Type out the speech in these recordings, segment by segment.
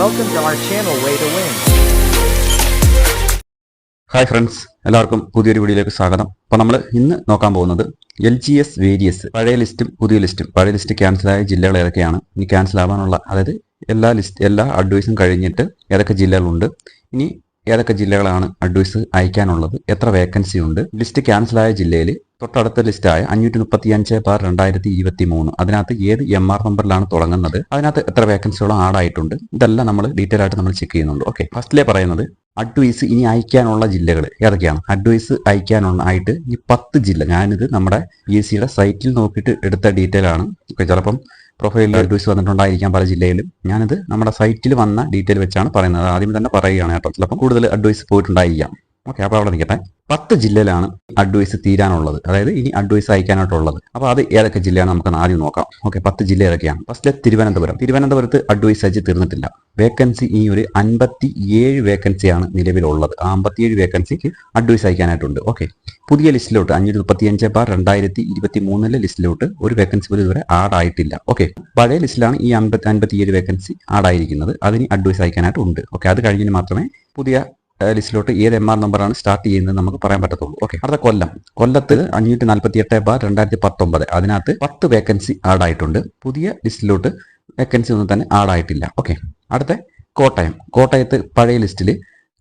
Welcome to our channel Way to Win. Hi friends എല്ലാവർക്കും പുതിയൊരു വീഡിയോയിലേക്ക് സ്വാഗതം. അപ്പോൾ നമ്മൾ ഇന്ന് നോക്കാൻ പോകുന്നത് എൽ ജി എസ് വേരിയസ് പഴയ ലിസ്റ്റും പുതിയ ലിസ്റ്റും പഴയ ലിസ്റ്റ് ക്യാൻസലായ ജില്ലകൾ ഏതൊക്കെയാണ്? ഇനി ക്യാൻസൽ ആവാനുള്ള അതായത് എല്ലാ ലിസ്റ്റ് എല്ലാ അഡ്വൈസും കഴിഞ്ഞിട്ട് ഏതൊക്കെ ജില്ലകളുണ്ട്? ഇനി ഏതൊക്കെ ജില്ലകളാണ് അഡ്വൈസ് അയക്കാനുള്ളത്? എത്ര വേക്കൻസി ഉണ്ട്? ലിസ്റ്റ് ക്യാൻസലായ ജില്ലയിൽ തൊട്ടടുത്ത ലിസ്റ്റായ അഞ്ഞൂറ്റി മുപ്പത്തി അഞ്ച് ബാർ രണ്ടായിരത്തി ഇരുപത്തി മൂന്ന് അതിനകത്ത് ഏത് എം ആർ നമ്പറിലാണ് തുടങ്ങുന്നത്? അതിനകത്ത് എത്ര വേക്കൻസികളും ആഡായിട്ടുണ്ട് ഇതെല്ലാം നമ്മൾ ഡീറ്റെയിൽ ആയിട്ട് നമ്മൾ ചെക്ക് ചെയ്യുന്നുണ്ട്. ഓക്കെ. ഫസ്റ്റിലെ പറയുന്നത് അഡ്വൈസ് ഇനി അയക്കാനുള്ള ജില്ലകൾ ഏതൊക്കെയാണ്? അഡ്വൈസ് അയക്കാനുള്ള ആയിട്ട് ഈ പത്ത് ജില്ല ഞാനിത് നമ്മുടെ ഇ എസ് സിയുടെ സൈറ്റിൽ നോക്കിയിട്ട് എടുത്ത ഡീറ്റെയിൽ ആണ്. ഓക്കെ ചിലപ്പം പ്രൊഫൈലിൽ അഡ്വൈസ് വന്നിട്ടുണ്ടായിരിക്കാം പല ജില്ലയിലും. ഞാനിത് നമ്മുടെ സൈറ്റിൽ വന്ന ഡീറ്റെയിൽ വെച്ചാണ് പറയുന്നത്. ആദ്യം തന്നെ പറയുകയാണ് കേട്ടോ ചിലപ്പം കൂടുതൽ അഡ്വൈസ് പോയിട്ടുണ്ടായിരിക്കാം. ഓക്കെ അപ്പോൾ അവിടെ നിൽക്കട്ടെ. പത്ത് ജില്ലയിലാണ് അഡ്വൈസ് തീരാനുള്ളത്. അതായത് ഇനി അഡ്വൈസ് അയക്കാനായിട്ടുള്ളത്. അപ്പോൾ അത് ഏതൊക്കെ ജില്ലയാണ് നമുക്ക് ആദ്യം നോക്കാം. ഓക്കെ പത്ത് ജില്ല ഏതൊക്കെയാണ്? ഫസ്റ്റ് തിരുവനന്തപുരം. തിരുവനന്തപുരത്ത് അഡ്വൈസ് അയച്ച് തീർന്നിട്ടില്ല. വേക്കൻസി ഈ ഒരു അൻപത്തി ഏഴ് വേക്കൻസിയാണ് നിലവിലുള്ളത്. ആ അമ്പത്തിയേഴ് വേക്കൻസിക്ക് അഡ്വൈസ് അയക്കാനായിട്ടുണ്ട്. ഓക്കെ പുതിയ ലിസ്റ്റിലോട്ട് അഞ്ഞൂറ്റി മുപ്പത്തി അഞ്ച് ബാർ രണ്ടായിരത്തി ഇരുപത്തി മൂന്നിലെ ലിസ്റ്റിലോട്ട് ഒരു വേക്കൻസി പോലും ഇതുവരെ ആഡ് ആയിട്ടില്ല. ഓക്കെ പഴയ ലിസ്റ്റിലാണ് ഈ അൻപത്തി ഏഴ് വേക്കൻസി ആഡ് ആയിരിക്കുന്നത്. അതിന് അഡ്വൈസ് അയക്കാനായിട്ടുണ്ട്. ഓക്കെ അത് കഴിഞ്ഞിട്ട് മാത്രമേ പുതിയ ലിസ്റ്റിലോട്ട് ഏത് എം ആർ നമ്പറാണ് സ്റ്റാർട്ട് ചെയ്യുന്നത് നമുക്ക് പറയാൻ പറ്റത്തുള്ളൂ. ഓക്കെ അടുത്ത കൊല്ലം. കൊല്ലത്ത് അഞ്ഞൂറ്റി നാൽപ്പത്തി എട്ട് ബാർ രണ്ടായിരത്തി പത്തൊമ്പത് അതിനകത്ത് പത്ത് വേക്കൻസി ആഡ് ആയിട്ടുണ്ട്. പുതിയ ലിസ്റ്റിലോട്ട് വേക്കൻസി ഒന്നും തന്നെ ആഡ് ആയിട്ടില്ല. ഓക്കെ അടുത്ത കോട്ടയം. കോട്ടയത്ത് പഴയ ലിസ്റ്റിൽ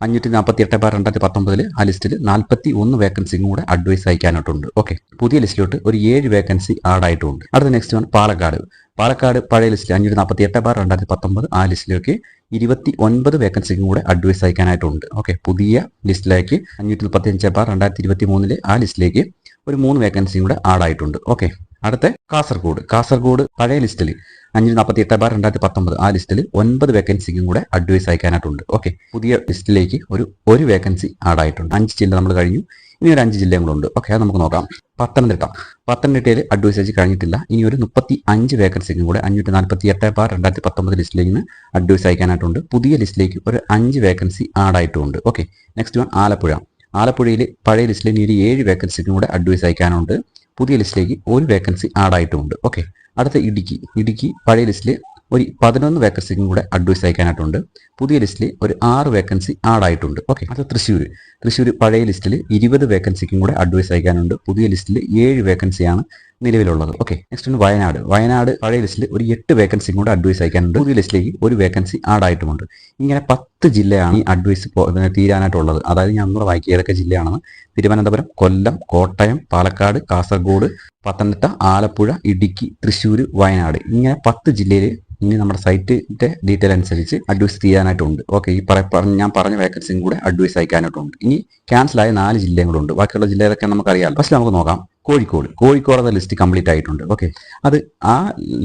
അഞ്ഞൂറ്റി നാൽപ്പത്തി എട്ട് ബാർ രണ്ടായിരത്തി പത്തൊമ്പതിൽ ആ ലിസ്റ്റിൽ നാൽപ്പത്തി ഒന്ന് വേക്കൻസിയും കൂടെ അഡ്വൈസ് അയക്കാനായിട്ടുണ്ട്. ഓക്കെ പുതിയ ലിസ്റ്റിലോട്ട് ഒരു ഏഴ് വേക്കൻസി ആഡ് ആയിട്ടുണ്ട്. അടുത്ത നെക്സ്റ്റ് വൺ പാലക്കാട്. പാലക്കാട് പഴയ ലിസ്റ്റിൽ അഞ്ഞൂറ്റി നാൽപ്പത്തി എട്ട് ബാർ രണ്ടായിരത്തി പത്തൊമ്പത് ആ ലിസ്റ്റിലേക്ക് ഇരുപത്തി ഒൻപത് വേക്കൻസിക്കും കൂടെ അഡ്വൈസ് അയക്കാനായിട്ടുണ്ട്. ഓക്കെ പുതിയ ലിസ്റ്റിലേക്ക് അഞ്ഞൂറ്റി മുപ്പത്തി അഞ്ച് ബാർ രണ്ടായിരത്തി ഇരുപത്തി മൂന്നിലെ ആ ലിസ്റ്റിലേക്ക് ഒരു മൂന്ന് വേക്കൻസിയും കൂടെ ആഡായിട്ടുണ്ട് ഓക്കെ അടുത്ത കാസർഗോഡ്. കാസർഗോഡ് പഴയ ലിസ്റ്റിൽ അഞ്ഞൂറ്റി നാൽപ്പത്തി എട്ട് ബാർ രണ്ടായിരത്തി പത്തൊമ്പത്. ആ ലിസ്റ്റിൽ ഒൻപത് വേക്കൻസിക്കും കൂടെ അഡ്വൈസ് അയക്കാനായിട്ടുണ്ട്. ഓക്കെ പുതിയ ലിസ്റ്റിലേക്ക് ഒരു ഒരു വേക്കൻസി ആഡ് ആയിട്ടുണ്ട്. അഞ്ച് ജില്ല നമ്മൾ കഴിഞ്ഞു. ഇനി ഒരു അഞ്ച് ജില്ലയും കൂടെ ഉണ്ട്. ഓക്കെ അത് നമുക്ക് നോക്കാം. പത്തനംതിട്ട. പത്തനംതിട്ടയിൽ അഡ്വൈസ് അയച്ച് കഴിഞ്ഞിട്ടില്ല. ഇനി ഒരു മുപ്പത്തി അഞ്ച് വേക്കൻസിക്കും കൂടെ അഞ്ഞൂറ്റി നാൽപ്പത്തി എട്ട് ബാർ രണ്ടായിരത്തി പത്തൊമ്പത് ലിസ്റ്റിലേക്ക് നിന്ന് അഡ്വൈസ് അയക്കാനായിട്ടുണ്ട്. പുതിയ ലിസ്റ്റിലേക്ക് ഒരു അഞ്ച് വേക്കൻസി ആഡ് ആയിട്ടുണ്ട്. Okay next one Alappuzha. ആലപ്പുഴയിൽ പഴയ ലിസ്റ്റിൽ ഇനി ഒരു ഏഴ് വേക്കൻസിക്കും കൂടെ അഡ്വൈസ് അയക്കാനുണ്ട്. പുതിയ ലിസ്റ്റിലേക്ക് ഒരു വേക്കൻസി ആഡ് ആയിട്ടുമുണ്ട്. ഓക്കെ അടുത്ത ഇടുക്കി. ഇടുക്കി പഴയ ലിസ്റ്റിൽ ഒരു പതിനൊന്ന് വേക്കൻസിക്കും കൂടെ അഡ്വൈസ് അയക്കാനായിട്ടുണ്ട്. പുതിയ ലിസ്റ്റിൽ ഒരു ആറ് വേക്കൻസി ആഡ് ആയിട്ടുണ്ട്. ഓക്കെ അത് തൃശ്ശൂർ തൃശ്ശൂർ പഴയ ലിസ്റ്റിൽ ഇരുപത് വേക്കൻസിക്കും കൂടെ അഡ്വൈസ് അയക്കാനുണ്ട്. പുതിയ ലിസ്റ്റിൽ ഏഴ് വേക്കൻസിയാണ് നിലവിലുള്ളത്. Okay next Wayanad. വയനാട് പഴയ ലിസ്റ്റിൽ ഒരു എട്ട് വേക്കൻസി കൂടെ അഡ്വൈസ് അയക്കാനുണ്ട്. പുതിയ ലിസ്റ്റിലേക്ക് ഒരു വേക്കൻസി ആഡ് ആയിട്ടുമുണ്ട്. ഇങ്ങനെ പത്ത് ജില്ലയാണ് ഈ അഡ്വൈസ് തീരാനായിട്ടുള്ളത്. അതായത് ഞാൻ ഒന്നുകൂടെ വായിക്കുക ഏതൊക്കെ ജില്ലയാണെന്ന്. തിരുവനന്തപുരം കൊല്ലം കോട്ടയം പാലക്കാട് കാസർഗോഡ് പത്തനംതിട്ട ആലപ്പുഴ ഇടുക്കി തൃശ്ശൂർ വയനാട്. ഇങ്ങനെ പത്ത് ജില്ലയിൽ ഇനി നമ്മുടെ സൈറ്റിന്റെ ഡീറ്റെയിൽ അനുസരിച്ച് അഡ്വൈസ് ചെയ്യാനായിട്ടുണ്ട് ഓക്കെ ഈ പറഞ്ഞ ഞാൻ പറഞ്ഞ വേക്കൻസിയും കൂടെ അഡ്വൈസ് അയക്കാനായിട്ടുണ്ട്. ഇനി ക്യാൻസൽ ആയ നാല് ജില്ലയും കൂടെ ഉണ്ട് ബാക്കിയുള്ള ജില്ലയിലൊക്കെ നമുക്കറിയാം ഫസ്റ്റ് നമുക്ക് നോക്കാം. കോഴിക്കോട്. കോഴിക്കോട് എന്ന ലിസ്റ്റ് കംപ്ലീറ്റ് ആയിട്ടുണ്ട്. ഓക്കെ അത് ആ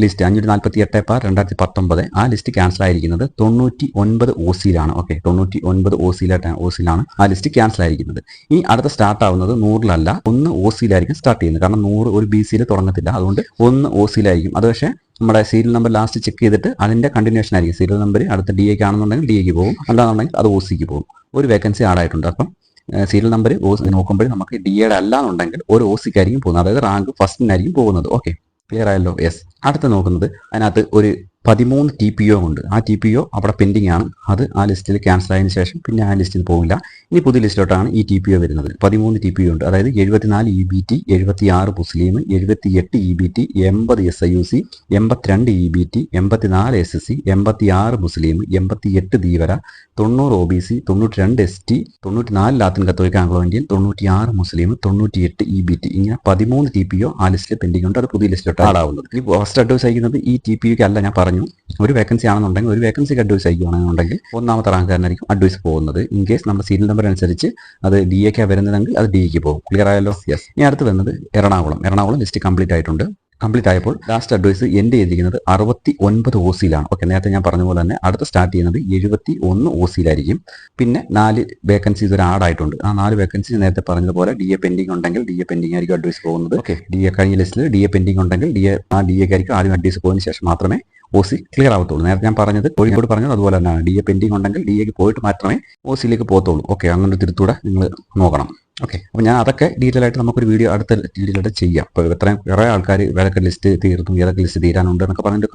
ലിസ്റ്റ് അഞ്ഞൂറ്റി നാൽപ്പത്തി എട്ട് പാർ രണ്ടായിരത്തി പത്തൊമ്പത് ആ ലിസ്റ്റ് ക്യാൻസൽ ആയിരിക്കുന്നത് തൊണ്ണൂറ്റി ഒൻപത് ഒ സിയിലാണ് ഓക്കെ തൊണ്ണൂറ്റി ഒൻപത് ഒ സിയിലാണ് ഒ സിയിലാണ് ആ ലിസ്റ്റ് ക്യാൻസൽ ആയിരിക്കുന്നത്. ഈ അടുത്ത സ്റ്റാർട്ട് ആവുന്നത് നൂറിലല്ല ഒന്ന് ഒ സിയിലായിരിക്കും സ്റ്റാർട്ട് ചെയ്യുന്നത്. കാരണം നൂറ് ഒരു ബി സിയിൽ തുടങ്ങത്തില്ല. അതുകൊണ്ട് ഒന്ന് ഒ സിയിലായിരിക്കും അത് പക്ഷേ നമ്മുടെ സീരിയൽ നമ്പർ ലാസ്റ്റ് ചെക്ക് ചെയ്തിട്ട് അതിന്റെ കണ്ടിന്യൂഷൻ ആയിരിക്കും. സീരിയൽ നമ്പർ അടുത്ത ഡി എക്ക് ആണെന്നുണ്ടെങ്കിൽ ഡി എക്ക് പോകും. അല്ലാന്നുണ്ടെങ്കിൽ അത് ഒ സിക്ക് പോകും. ഒരു വേക്കൻസി ആഡായിട്ടുണ്ട് അപ്പം സീരിയൽ നമ്പർ നോക്കുമ്പോൾ നമുക്ക് ഡി എയുടെ അല്ല എന്നുണ്ടെങ്കിൽ ഒരു ഒ സിക്കായിരിക്കും പോകുന്നത്. അതായത് റാങ്ക് ഫസ്റ്റിനായിരിക്കും പോകുന്നത്. ഓക്കെ ക്ലിയർ ആയല്ലോ? യെസ് അടുത്ത് നോക്കുന്നത് അതിനകത്ത് ഒരു പതിമൂന്ന് ടി പി ഒ ഉണ്ട്. ആ ടി പി ഒ അവിടെ പെൻഡിങ് ആണ്. അത് ആ ലിസ്റ്റിൽ ക്യാൻസൽ ആയതിനു ശേഷം പിന്നെ ആ ലിസ്റ്റിൽ പോകില്ല ഇനി പുതിയ ലിസ്റ്റിലോട്ടാണ് ഈ ടി പി ഒ വരുന്നത്. പതിമൂന്ന് ടി പി ഒ ഉണ്ട്. അതായത് എഴുപത്തിനാല് ഇ ബി ടി എഴുപത്തി ആറ് മുസ്ലിം എഴുപത്തി എട്ട് ഇ ബി ടി എൺപത് എസ് ഐ യു സി എൺപത്തിരണ്ട് ഇ ബി ടി എൺപത്തിനാല് എസ് എസ് സി എൺപത്തി ആറ് മുസ്ലിം എൺപത്തി എട്ട് ധീവര തൊണ്ണൂറ് ഒ ബി സി തൊണ്ണൂറ്റി രണ്ട് എസ് ടി തൊണ്ണൂറ്റി നാല് ലാത്തിൻ കത്തോലിക്ക ആംഗ്ലോ ഇന്ത്യൻ തൊണ്ണൂറ്റി ആറ് മുസ്ലിം തൊണ്ണൂറ്റി എട്ട് ഇ ബി ടി ഇങ്ങനെ പതിമൂന്ന് ടി പി ഒ ആ ലിസ്റ്റിൽ പെൻഡിംഗ് ഉണ്ട്. അത് പുതിയ ലിസ്റ്റിലോട്ട് ആളാവുന്നത്. ഇനി ഫസ്റ്റ് അഡ്വൈസ് അയക്കുന്നത് ഈ ടി പി ഒക്ക് അല്ല ഞാൻ പറഞ്ഞു ഒരു വേക്കൻസി ആണെന്നുണ്ടെങ്കിൽ ഒരു വേക്കൻസിക്ക് അഡ്വൈസ് അയക്കുകയാണെന്നുണ്ടെങ്കിൽ ഒന്നാമത്തെ റാങ്കാരനായിരിക്കും അഡ്വൈസ് പോകുന്നത്. ഇൻ കേസ് നമ്മുടെ സീരിയൽ നമ്പർ അനുസരിച്ച് അത് ഡി എക്കാണ് വരുന്നതെങ്കിൽ അത് ഡി എക്ക് പോകും. ക്ലിയർ ആയല്ലോ? യെസ് ഇനി അടുത്ത് വന്നത് എറണാകുളം. എറണാകുളം ലിസ്റ്റ് കംപ്ലീറ്റ് ആയിട്ടുണ്ട്. കംപ്ലീറ്റ് ആയപ്പോൾ ലാസ്റ്റ് അഡ്വൈസ് എന്റെ ചെയ്തിരിക്കുന്നത് അറുപത്തി ഒൻപത് ഒ സിയിലാണ് ഓക്കെ നേരത്തെ ഞാൻ പറഞ്ഞ പോലെ തന്നെ അടുത്ത സ്റ്റാർട്ട് ചെയ്യുന്നത് എഴുപത്തി ഒന്ന് ഒ സിയിലായിരിക്കും പിന്നെ നാല് വേക്കൻസീസ് ഒരു ആഡ് ആയിട്ടുണ്ട്. ആ നാല് വേക്കൻസി നേരത്തെ പറഞ്ഞതുപോലെ ഡി എ പെൻഡിംഗ് ഉണ്ടെങ്കിൽ ഡി എ പെൻഡിംഗ് ആയിരിക്കും അഡ്വൈസ് പോകുന്നത്. ഓക്കെ ഡി എ കഴിഞ്ഞ ലിസ്റ്റിൽ ഡി എ പെൻഡിംഗ് ഉണ്ടെങ്കിൽ ഡി എ ആ ഡി എക്കായിരിക്കും ആദ്യം അഡ്വൈസ് പോയതിനു ശേഷം മാത്രമേ ഒ സി ക്ലിയർ ആവത്തുള്ളൂ. നേരത്തെ ഞാൻ പറഞ്ഞത് കോഴിക്കോട് പറഞ്ഞത് അതുപോലെ തന്നെയാണ് ഡി എ പെൻഡിങ് ഉണ്ടെങ്കിൽ ഡി എക്ക് പോയിട്ട് മാത്രമേ ഒ സിയിലേക്ക് പോകത്തുള്ളൂ. ഓക്കെ അങ്ങനെ ഒരു തിരുത്തൂടെ നിങ്ങൾ നോക്കണം. ഓക്കെ അപ്പോൾ ഞാൻ അതൊക്കെ ഡീറ്റെയിൽ ആയിട്ട് നമുക്കൊരു വീഡിയോ അടുത്ത ഡീറ്റെയിൽ ആയിട്ട് ചെയ്യാം. അപ്പോൾ ഇത്രയും കുറേ ആൾക്കാർ ഏതൊക്കെ ലിസ്റ്റ് തീർന്നു ഏതൊക്കെ ലിസ്റ്റ് തീരാനുണ്ട് എന്നൊക്കെ പറഞ്ഞിട്ട്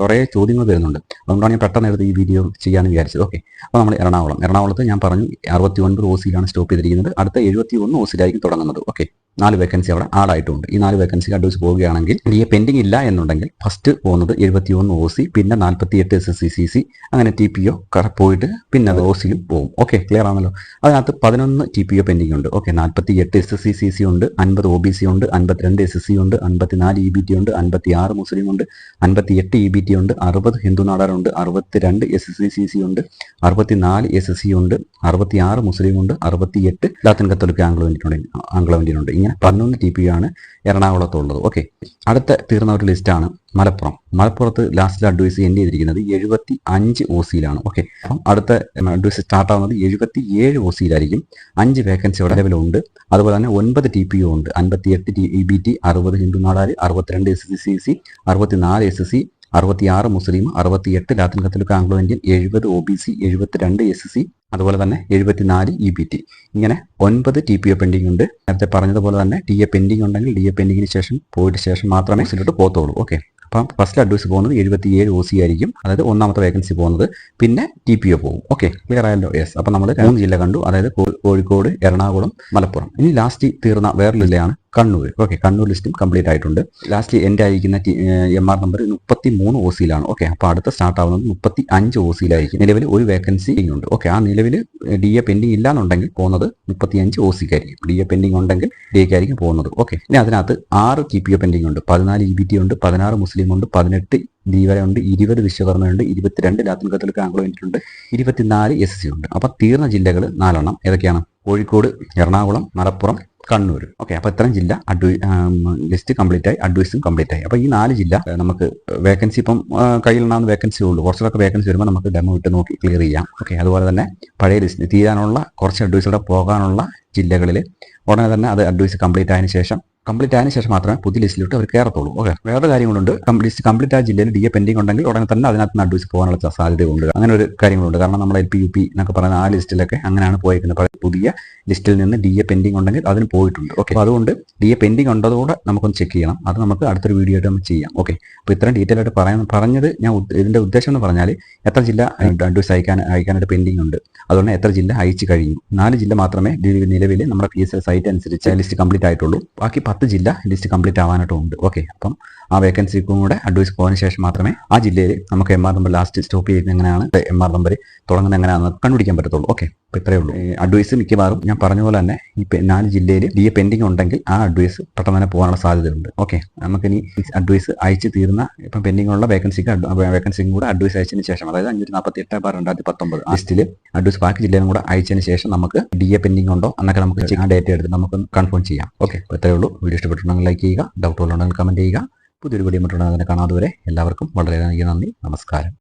കുറേ ചോദ്യങ്ങൾ വരുന്നുണ്ട്. അതുകൊണ്ടാണ് ഞാൻ പെട്ടെന്ന് എടുത്ത് ഈ വീഡിയോ ചെയ്യാമെന്ന് വിചാരിച്ചത്. ഓക്കെ അപ്പോൾ നമ്മൾ എറണാകുളം എറണാകുളത്ത് ഞാൻ പറഞ്ഞു അറുപത്തി ഒൻപത് ഒ സിയിലാണ് സ്റ്റോപ്പ് ചെയ്തിരിക്കുന്നത്. അടുത്ത എഴുപത്തി ഒന്ന് ഒ സിയിലായിരിക്കും തുടങ്ങുന്നത്. ഓക്കെ നാല് വേക്കൻസി അവിടെ ആഡായിട്ടുണ്ട്. ഈ നാല് വേക്കൻസി അഡ്വൈസ് പോവുകയാണെങ്കിൽ ഡി പെൻഡിങ് ഇല്ല എന്നുണ്ടെങ്കിൽ ഫസ്റ്റ് പോകുന്നത് എഴുപത്തി ഒന്ന് ഒ സി പിന്നെ നാൽപ്പത്തി എട്ട് S S C C C അങ്ങനെ ടി പി ഒ പോയിട്ട് പിന്നെ അത് ഒ സിയും പോകും. ഓക്കെ ക്ലിയർ ആണല്ലോ? അതിനകത്ത് പതിനൊന്ന് ടി പി ഒ പെൻഡിങ് ഉണ്ട്. ഓക്കെ നാൽപ്പത്തി എട്ട് S S C C C ഉണ്ട് അൻപത് ഒ ബി സി ഉണ്ട് അൻപത്തിരണ്ട് എസ് എസ് സി ഉണ്ട് അൻപത്തിനാല് ഇ ബി ടി ഉണ്ട് അൻപത്തി ആറ് മുസ്ലിം ഉണ്ട് അൻപത്തി എട്ട് ഇ ബി ടി ഉണ്ട് അറുപത് ഹിന്ദു നാടാറുണ്ട് അറുപത്തിരണ്ട് S S C C C ഉണ്ട് അറുപത്തിനാല് എസ് എസ് സി ഉണ്ട് അറുപത്തി ആറ് മുസ്ലിം ഉണ്ട് അറുപത്തി എട്ട് Latin Catholic Anglo Indian Anglo Indian ഉണ്ട് ഇങ്ങനെ പതിനൊന്ന് ടി പി ആണ് എറണാകുളത്തുള്ളത്. ഓക്കെ അടുത്ത തീർന്ന ഒരു ലിസ്റ്റാണ് മലപ്പുറം. മലപ്പുറത്ത് ലാസ്റ്റ് അഡ്വൈസ് എൻഡ് ചെയ്തിരിക്കുന്നത് എഴുപത്തി അഞ്ച് ഒ സിയിലാണ് ഓക്കെ അപ്പം അടുത്ത അഡ്വൈസ് സ്റ്റാർട്ട് ആവുന്നത് എഴുപത്തി ഏഴ് ഒ സിയിലായിരിക്കും അഞ്ച് വേക്കൻസി ഉണ്ട്. അതുപോലെ തന്നെ ഒൻപത് ടി പി ഒ ഉണ്ട്. അൻപത്തി എട്ട് ടി ഇ ബി ടി അറുപത് ഹിന്ദു നാടാർ അറുപത്തിരണ്ട് എസ് സി സി സി അറുപത്തിനാല് എസ് സി അറുപത്തിയാറ് മുസ്ലിം അറുപത്തിയെട്ട് ലാത്തിൻ കത്തലുക്ക് ആംഗ്ലോ ഇന്ത്യൻ എഴുപത് ഒ ബി സി എഴുപത്തിരണ്ട് എസ് സി അതുപോലെ തന്നെ എഴുപത്തിനാല് ഇ ബി ടി ഇങ്ങനെ ഒൻപത് ടി പി എ പെൻഡിംഗ് ഉണ്ട്. നേരത്തെ പറഞ്ഞതുപോലെ തന്നെ ടി എ പെൻഡിംഗ് ഉണ്ടെങ്കിൽ ഡി എ പെൻഡിങ്ങിന് ശേഷം പോയിട്ട് ശേഷം മാത്രമേ സിലോട്ട് പോകത്തുള്ളൂ. ഓക്കെ അപ്പം ഫസ്റ്റ് അഡ്വൈസ് പോകുന്നത് എഴുപത്തിയേഴ് ഒ സി ആയിരിക്കും. അതായത് ഒന്നാമത്തെ വേക്കൻസി പോകുന്നത്. പിന്നെ ടി പി ഒ പോകും. ഓക്കെ ക്ലിയർ ആയല്ലോ? യെസ് അപ്പം നമ്മൾ മൂന്ന് ജില്ല കണ്ടു. അതായത് കോഴിക്കോട് എറണാകുളം മലപ്പുറം. ഇനി ലാസ്റ്റ് തീർന്ന വേറൊരു ജില്ലയാണ് കണ്ണൂർ ഓക്കെ കണ്ണൂർ ലിസ്റ്റും കംപ്ലീറ്റ് ആയിട്ടുണ്ട്. ലാസ്റ്റ് എന്റെ ആയിരിക്കുന്ന എം ആർ നമ്പർ മുപ്പത്തി മൂന്ന് ഒ സിയിലാണ് ഓക്കെ അപ്പോൾ അടുത്ത സ്റ്റാർട്ട് ആവുന്നത് മുപ്പത്തി അഞ്ച് ഒ സിയിലായിരിക്കും നിലവിൽ ഒരു വേക്കൻസി ഉണ്ട് ഓക്കെ ആ നിലവിൽ ഡി എ പെൻഡിങ് ഇല്ലാന്നുണ്ടെങ്കിൽ പോകുന്നത് മുപ്പത്തി അഞ്ച് ഒ സിക്കായിരിക്കും ഡി എ പെൻഡിങ് ഉണ്ടെങ്കിൽ ഡി എക്കായിരിക്കും പോകുന്നത്. ഓക്കെ ഇനി അതിനകത്ത് ആറ് കി പി ഒ പെൻഡിങ് ഉണ്ട്. പതിനാല് ഇ ബി ടി ഉണ്ട് പതിനാറ് മുസ്ലിം ഉണ്ട് പതിനെട്ട് ഉണ്ട് ഇരുപത് വിശ്വകർമ്മയുണ്ട് ഇരുപത്തിരണ്ട് ലാത്തിൻ കത്തോലിക്ക ആംഗ്ലോ ഉണ്ട് ഇരുപത്തിനാല് എസ് സി ഉണ്ട്. അപ്പോൾ തീർന്ന ജില്ലകൾ നാലെണ്ണം. ഏതൊക്കെയാണ്? കോഴിക്കോട് എറണാകുളം മലപ്പുറം കണ്ണൂർ ഓക്കെ അപ്പോൾ ഇത്രയും ജില്ല അഡ്വൈ ലിസ്റ്റ് കംപ്ലീറ്റ് ആയി അഡ്വൈസും കംപ്ലീറ്റ് ആയി. അപ്പോൾ ഈ നാല് ജില്ല നമുക്ക് വേക്കൻസി ഇപ്പം കയ്യിലുണ്ടാകുന്ന വേക്കൻസി ഉള്ളൂ. കുറച്ചൊക്കെ വേക്കൻസി വരുമ്പോൾ നമുക്ക് ഡെമോ ഇട്ട് നോക്കി ക്ലിയർ ചെയ്യാം. ഓക്കെ അതുപോലെ തന്നെ പഴയ ലിസ്റ്റ് തീരാനുള്ള കുറച്ച് അഡ്വൈസോടെ പോകാനുള്ള ജില്ലകളിൽ ഉടനെ തന്നെ അത് അഡ്വൈസ് കംപ്ലീറ്റ് ആയതിനു ശേഷം കംപ്ലീറ്റ് ആയതിനു ശേഷം മാത്രമേ പുതിയ ലിസ്റ്റിലോട്ട് അവർ കയറത്തുള്ളൂ ഓക്കെ വേറെ കാര്യങ്ങളുണ്ട്. ലിസ്റ്റ് കംപ്ലീറ്റ് ആ ജില്ലയിൽ ഡി എ പെൻഡിംഗ് ഉണ്ടെങ്കിൽ ഉടനെ തന്നെ അതിനകത്ത് നിന്ന് അഡ്വൈസ് പോകാനുള്ള സാധ്യതയുണ്ട് അങ്ങനെ ഒരു കാര്യങ്ങളുണ്ട്. കാരണം നമ്മൾ എൽ പി യു പി എന്നൊക്കെ പറയുന്ന ആ ലിസ്റ്റിലൊക്കെ അങ്ങനെയാണ് പോയിരിക്കുന്നത് പുതിയ ലിസ്റ്റിൽ നിന്ന് ഡി എ പെൻഡിംഗ് ഉണ്ടെങ്കിൽ അതിന് പോയിട്ടുണ്ട്. ഓക്കെ അപ്പോൾ അതുകൊണ്ട് ഡി എ പെൻഡിംഗ് ഉണ്ടതുകൂടെ നമുക്കൊന്ന് ചെക്ക് ചെയ്യണം. അത് നമുക്ക് അടുത്തൊരു വീഡിയോ ആയിട്ട് നമുക്ക് ചെയ്യാം. ഓക്കെ അപ്പോൾ ഇത്രയും ഡീറ്റെയിൽ ആയിട്ട് പറയാൻ പറഞ്ഞത് ഞാൻ ഇതിന്റെ ഉദ്ദേശം എന്ന് പറഞ്ഞാൽ എത്ര ജില്ല അഡ്വൈസ് അയക്കാൻ അയക്കാനായിട്ട് പെൻഡിംഗ് ഉണ്ട്. അതുകൊണ്ട് എത്ര ജില്ല അയച്ചു കഴിഞ്ഞു. നാല് ജില്ല മാത്രമേ നിലവിൽ നമ്മുടെ പി എസ് എൽ സൈറ്റ് അനുസരിച്ച് ലിസ്റ്റ് കംപ്ലീറ്റ് ആയിട്ടുള്ളൂ. ബാക്കി പത്ത് ജില്ല ലിസ്റ്റ് കംപ്ലീറ്റ് ആവാനായിട്ടും ഉണ്ട്. ഓക്കെ അപ്പം ആ വേക്കൻസിക്കും കൂടെ അഡ്വൈസ് പോയതിനു ശേഷം മാത്രമേ ആ ജില്ലയിൽ നമുക്ക് M R number last stop ചെയ്യുന്ന എങ്ങനെയാണ് എം ആർ നമ്പർ തുടങ്ങുന്ന എങ്ങനെയാണ് കണ്ടുപിടിക്കാൻ പറ്റത്തുള്ളൂ. ഓക്കെ അപ്പോൾ ഇത്രയേ ഉള്ളൂ. അഡ്വൈസ് മിക്കവാറും ഞാൻ പറഞ്ഞ പോലെ തന്നെ ഈ നാല് ജില്ലയിൽ ഡി എ പെൻഡിങ് ഉണ്ടെങ്കിൽ ആ അഡ്വൈസ് പെട്ടെന്ന് തന്നെ പോകാനുള്ള സാധ്യതയുണ്ട്. ഓക്കെ നമുക്കിനി അഡ്വൈസ് അയച്ച് തീർന്ന ഇപ്പം പെൻഡിംഗ് ഉള്ള വേക്കൻസിക്ക് വേക്കൻസിക്കും കൂടെ അഡ്വൈസ് അയച്ചതിന് ശേഷം അതായത് അഞ്ഞൂറ്റി നാൽപ്പത്തി എട്ട് ബാർ രണ്ടായിരത്തി പത്തൊമ്പത് ലിസ്റ്റിൽ അഡ്വൈസ് ബാക്കി ജില്ലയിലും കൂടെ അയച്ചതിന് ശേഷം നമുക്ക് ഡി എ പെൻഡിങ് ഉണ്ടോ എന്നൊക്കെ നമുക്ക് ആ ഡേറ്റ് എടുത്ത് നമുക്ക് കൺഫേം ചെയ്യാം. ഓക്കെ അപ്പോൾ ഇത്രയേ ഉള്ളൂ. വീഡിയോ ഇഷ്ടപ്പെട്ടുണ്ടെങ്കിൽ ലൈക്ക് ചെയ്യുക. ഡൗട്ടുകളുണ്ടെങ്കിൽ കമന്റ് ചെയ്യുക. പുതിയൊരു വീഡിയോ മറ്റുണ്ടെങ്കിൽ അതിനെ കാണാതെ വരെ എല്ലാവർക്കും വളരെയധികം നന്ദി. നമസ്കാരം.